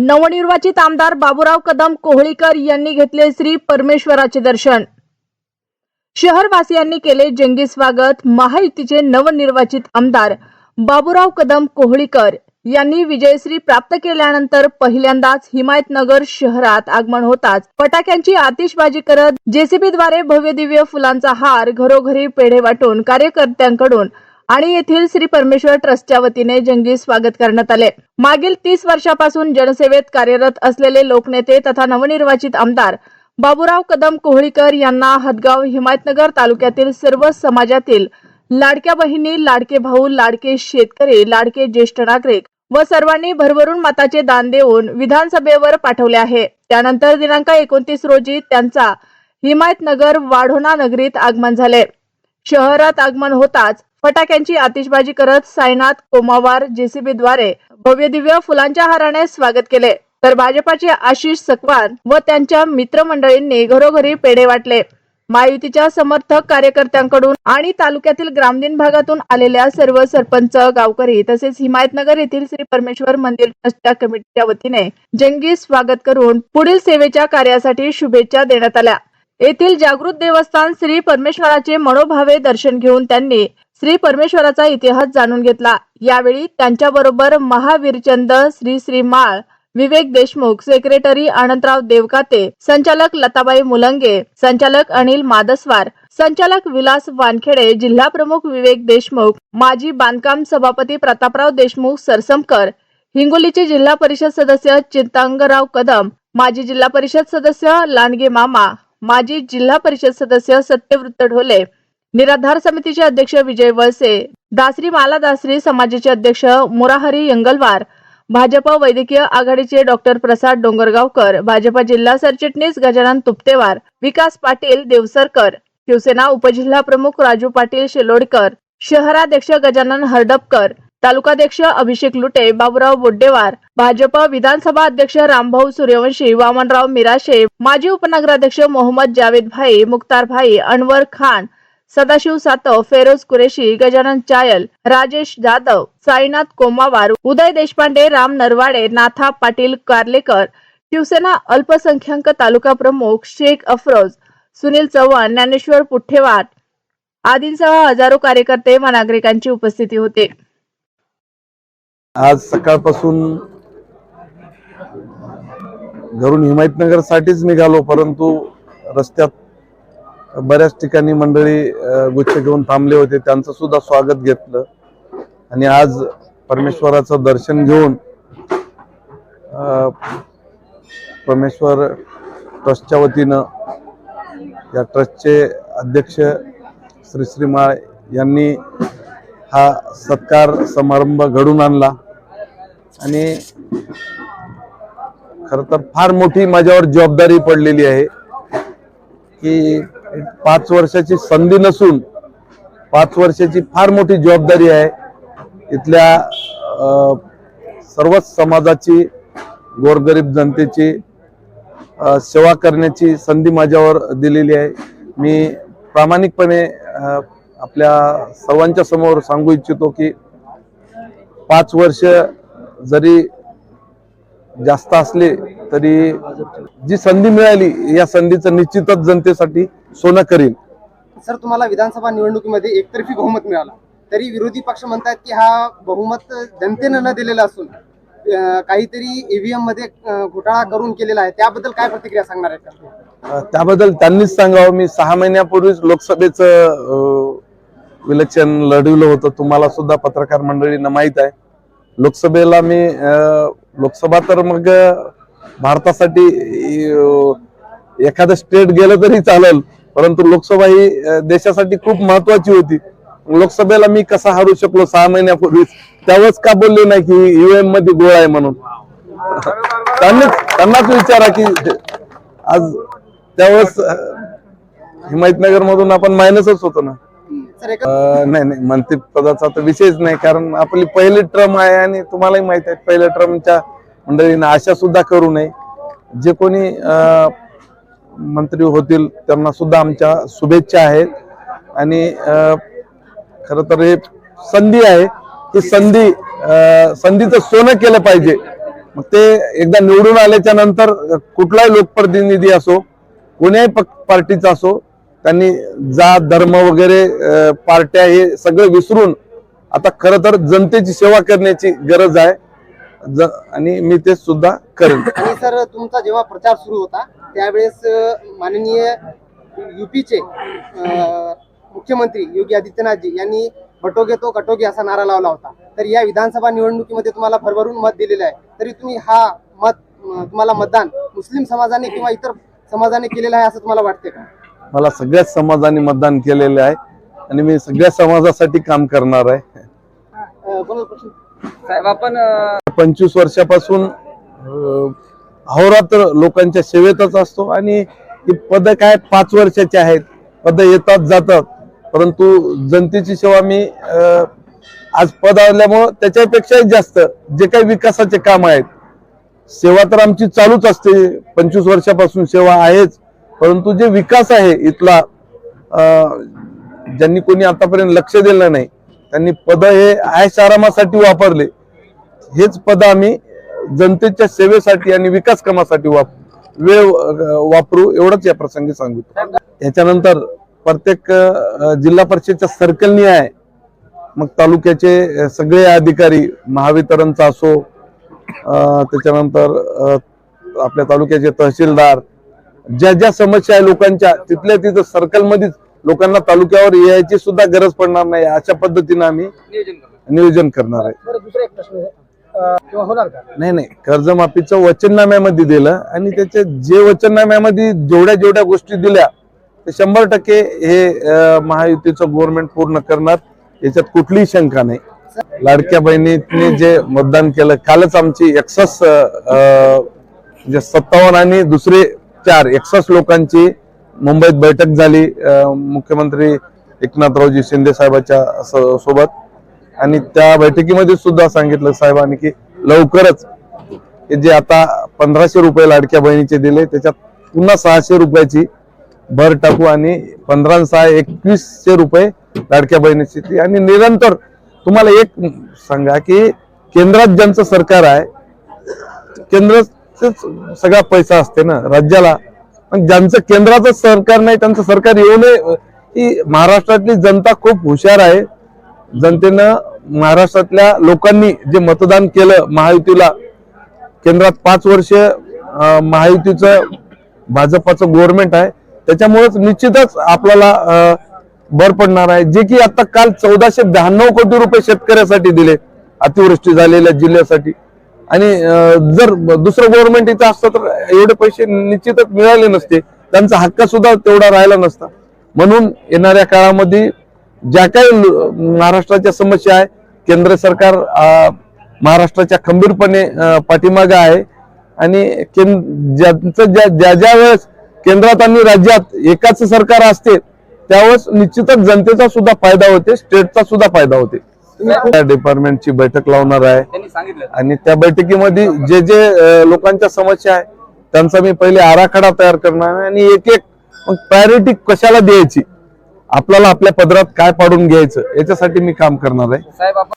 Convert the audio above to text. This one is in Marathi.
नवनिर्वाचित आमदार बाबूराव कदम कोहळीकर यांनी घेतले श्री परमेश्वराचे दर्शन. शहरवासियांनी केले जंगी स्वागत. महायुतीचे नवनिर्वाचित आमदार बाबूराव कदम कोहळीकर यांनी विजयश्री प्राप्त केल्यानंतर पहिल्यांदाच हिमायतनगर शहरात आगमन होताच. फटाक्यांची आतिषबाजी करत जेसीबीद्वारे भव्य दिव्य फुलांचा हार घरोघरी पेढे वाटून कार्यकर्त्यांकडून आणि येथील श्री परमेश्वर ट्रस्टच्या वतीने जंगी स्वागत करण्यात आले. मागील तीस वर्षापासून जनसेवेत कार्यरत असलेले लोकनेते तथा नवनिर्वाचित आमदार बाबूराव कदम कोहळीकर यांना हदगाव हिमायतनगर तालुक्यातील सर्व समाजातील लाडक्या बहिणी लाडके भाऊ लाडके शेतकरी लाडके ज्येष्ठ नागरिक व सर्वांनी भरभरून मताचे दान देऊन विधानसभेवर पाठवले आहे. त्यानंतर दिनांक एकोणतीस रोजी त्यांचा हिमायतनगर वाढोणा नगरीत आगमन झाले. शहरात आगमन होताच फटाक्यांची आतिषबाजी करत साईनाथ कोमावार जेसीबीद्वारे भव्य दिव्य फुलांच्या हाराने स्वागत केले. तर भाजपाचे आशिष सकवान व त्यांच्या मित्रमंडळींनी घरोघरी पेढे वाटले. महायुतीच्या समर्थक कार्यकर्त्यांकडून आणि तालुक्यातील ग्रामीण भागातून आलेल्या सर्व सरपंच गावकरी तसेच हिमायतनगर येथील श्री परमेश्वर मंदिर ट्रस्टच्या कमिटीच्या वतीने जंगी स्वागत करून पुढील सेवेच्या कार्यासाठी शुभेच्छा देण्यात आल्या. येथील जागृत देवस्थान श्री परमेश्वराचे मनोभावे दर्शन घेऊन त्यांनी श्री परमेश्वराचा इतिहास जाणून घेतला. यावेळी त्यांच्याबरोबर महावीरचंद श्री श्री माळ विवेक देशमुख सेक्रेटरी आनंदराव देवकाते संचालक लताबाई मुलंगे संचालक अनिल मादस्वार संचालक विलास वानखेडे जिल्हा प्रमुख विवेक देशमुख माजी बांधकाम सभापती प्रतापराव देशमुख सरसमकर हिंगोलीचे जिल्हा परिषद सदस्य चिंतांगराव कदम माजी जिल्हा परिषद सदस्य लांडगे मामा माजी जिल्हा परिषद सदस्य सत्यवृत्त ढोले निराधार समितीचे अध्यक्ष विजय वळसे दासरी माला दासरी समाजाचे अध्यक्ष मुराहरी यंगलवार भाजप वैद्यकीय आघाडीचे डॉक्टर प्रसाद डोंगरगावकर भाजप जिल्हा सरचिटणीस गजानन तुपतेवार विकास पाटील देवसरकर शिवसेना उपजिल्हा प्रमुख राजू पाटील शेलोडकर शहराध्यक्ष गजानन हरडपकर तालुकाध्यक्ष अभिषेक लुटे बाबुराव बोड्डेवार भाजप विधानसभा अध्यक्ष रामभाऊ सूर्यवंशी वामनराव मिराशे माजी उपनगराध्यक्ष मोहम्मद जावेद भाई मुक्तार भाई अनवर खान सदाशिव सातव फेरोज कुरेशी गजानन चायल राजेश जाधव साईनाथ कोमावार उदय देशपांडे राम नरवाडे नाथा पाटील कार्लेकर शिवसेना अल्पसंख्याक तालुका प्रमुख शेख अफरोज सुनील चव्हाण ज्ञानेश्वर पुठ्ठेवाट आदींसह हजारो कार्यकर्ते व नागरिकांची उपस्थिती होते. आज सकाळपासून घरून हिमायतनगर साठीच निघालो परंतु रस्त्यात बऱ्याच ठिकाणी मंडळी गुच्छ घेऊन थांबले होते. त्यांचं सुद्धा स्वागत घेतलं. आणि आज परमेश्वराचं दर्शन घेऊन परमेश्वर ट्रस्टच्या वतीनं या ट्रस्टचे अध्यक्ष श्री श्री माळ यांनी हा सत्कार समारंभ घडून आणला. आणि खरं तर फार मोठी माझ्यावर जबाबदारी पडलेली आहे की पाच वर्षाची संधी नसून पाच वर्षाची फार मोठी जबाबदारी आहे. इथल्या सर्वच समाजाची गोरगरीब जनतेची सेवा करण्याची संधी माझ्यावर दिलेली आहे. मी प्रामाणिकपणे आपल्या सर्वांच्या समोर सांगू इच्छितो की पाच वर्ष जरी जास्त असले तरी जी संधी मिळाली या संधीचं निश्चितच जनतेसाठी सोनं करीन. सर तुम्हाला विधानसभा निवडणुकीमध्ये एकतर्फी बहुमत मिळाला. तरी विरोधी पक्ष म्हणतात की हा बहुमत जनतेनं न दिलेला असून काहीतरी ईव्हीएममध्ये अं, घोटाळा करून केलेला आहे. त्याबद्दल काय प्रतिक्रिया सांगणार आहेत? त्याबद्दल त्यांनीच सांगावं. मी सहा महिन्यापूर्वीच लोकसभेचं इलेक्शन लढविलं होतं. तुम्हाला सुद्धा पत्रकार मंडळींना माहीत आहे. लोकसभेला मी लोकसभा तर मग भारतासाठी एखादं स्टेट गेलं तरी चालेल. परंतु लोकसभा ही देशासाठी खूप महत्वाची होती. लोकसभेला मी कसा हरू शकलो सहा महिन्यापूर्वीच? त्यावेळेस का बोलले नाही की ईव्हीएममध्ये गोळ आहे म्हणून? त्यांनीच त्यांनाच विचारा की आज त्यावेळेस हिमायतनगर मधून आपण मायनसच होतो ना. नाही नाही मंत्री पदाचा तर विषयच नाही कारण आपली पहिली ट्रम आहे आणि तुम्हालाही माहीत आहे पहिल्या ट्रमच्या मंडळींना आशा सुद्धा करू नये. जे कोणी मंत्री होतील त्यांना सुद्धा आमच्या शुभेच्छा आहेत. आणि खरं तर हे संधी आहे. ही संधी संधीचं सोनं केलं पाहिजे. मग ते एकदा निवडून आल्याच्यानंतर कुठलाही लोकप्रतिनिधी असो कोण्याही पार्टीचा असो त्यांनी जात धर्म वगैरे पार्ट्या हे सगळं विसरून आता खरं तर जनतेची सेवा करण्याची गरज आहे. ज- आणि मी ते सुद्धा करेन आणि सर तुमचा जेव्हा प्रचार सुरू होता त्यावेळेस माननीय युपीचे मुख्यमंत्री योगी आदित्यनाथजी यांनी बटोगे तो कटोगे असा नारा लावला होता. तर या विधानसभा निवडणुकीमध्ये तुम्हाला भरभरून मत दिलेलं आहे. तरी तुम्ही हा मत तुम्हाला मतदान मुस्लिम समाजाने किंवा इतर समाजाने केलेलं आहे असं तुम्हाला वाटते का? मला सगळ्याच समाजाने मतदान केलेलं आहे आणि मी सगळ्या समाजासाठी काम करणार आहे. साहेब आपण पंचवीस वर्षापासून अहोरात्र लोकांच्या सेवेतच असतो आणि ही पद काय पाच वर्षाची आहेत. पद येतात जातात. परंतु जनतेची सेवा मी आज पद आल्यामुळं त्याच्यापेक्षाही जास्त जे काही विकासाचे काम आहेत. सेवा तर आमची चालूच असते. पंचवीस वर्षापासून सेवा आहेच. परंतु जे विकास आहे इथला ज्यांनी कोणी आतापर्यंत लक्ष दिलं नाही त्यांनी पद हे आयश आरामासाठी वापरले. हेच पद आम्ही जनतेच्या सेवेसाठी आणि विकास कामासाठी वाप वेळ वापरू एवढंच या प्रसंगी सांगितलं याच्यानंतर प्रत्येक जिल्हा परिषदच्या सर्कलनी आहे मग तालुक्याचे सगळे अधिकारी महावितरणचा असो त्याच्यानंतर आपल्या तालुक्याचे तहसीलदार ज्या ज्या समस्या आहे लोकांच्या तिथल्या तिथं सर्कलमध्येच लोकांना तालुक्यावर यायची सुद्धा गरज पडणार नाही अशा पद्धतीने आम्ही नियोजन करणार. नियोजन करणार आहे. किंवा होणार का? नाही नाही. कर्जमाफीचं वचननाम्यामध्ये दिलं आणि त्याच्या जे वचननाम्यामध्ये जेवढ्या जेवढ्या गोष्टी दिल्या ते शंभर टक्के हे महायुतीचं गव्हर्नमेंट पूर्ण करणार. याच्यात कुठलीही शंका नाही. लाडक्या बहिणीने जे मतदान केलं कालच आमची एकसस म्हणजे सत्तावन्न आणि दुसरे चार एकसस लोकांची मुंबईत बैठक झाली. मुख्यमंत्री एकनाथरावजी शिंदे साहेबाच्या सोबत. आणि त्या बैठकीमध्ये सुद्धा सांगितलं साहेबांनी की लवकरच जे आता पंधराशे रुपये लाडक्या बहिणीचे दिले त्याच्यात पुन्हा सहाशे रुपयाची भर टाकू आणि पंधरा सहा एकवीसशे रुपये लाडक्या बहिणीची ती. आणि निरंतर तुम्हाला एक सांगा की केंद्रात ज्यांचं सरकार आहे केंद्राच सगळा पैसा असते ना राज्याला. पण ज्यांचं केंद्राचं सरकार नाही त्यांचं सरकार येऊ नये. ही महाराष्ट्रातली जनता खूप हुशार आहे. जनतेनं महाराष्ट्रातल्या लोकांनी जे मतदान केलं महायुतीला केंद्रात पाच वर्ष महायुतीचं भाजपाचं गव्हर्नमेंट आहे त्याच्यामुळेच निश्चितच आपल्याला भर पडणार आहे. जे की आता काल चौदाशे ब्याण्णव कोटी रुपये शेतकऱ्यासाठी दिले अतिवृष्टी झालेल्या जिल्ह्यासाठी. आणि जर दुसरं गव्हर्नमेंट इथं असतं तर एवढे पैसे निश्चितच मिळाले नसते. त्यांचा हक्क सुद्धा तेवढा राहिला नसता. म्हणून येणाऱ्या काळामध्ये ज्या काही महाराष्ट्राच्या समस्या आहे केंद्र सरकार महाराष्ट्राच्या खंबीरपणे पाठीमागे आहे. आणि ज्यांचं ज्या ज्या ज्या वेळेस केंद्रात आणि राज्यात एकाच सरकार असते त्यावेळेस निश्चितच जनतेचा सुद्धा फायदा होते स्टेटचा सुद्धा फायदा होते. त्या डिपार्टमेंटची बैठक लावणार आहे. आणि त्या बैठकीमध्ये जे जे लोकांच्या समस्या आहे त्यांचा मी पहिले आराखडा तयार करणार आहे. आणि एक एक मग प्रायोरिटी कशाला द्यायची? आपल्याला आपल्या पदरात काय पाडून घ्यायचं? याच्यासाठी मी काम करणार आहे.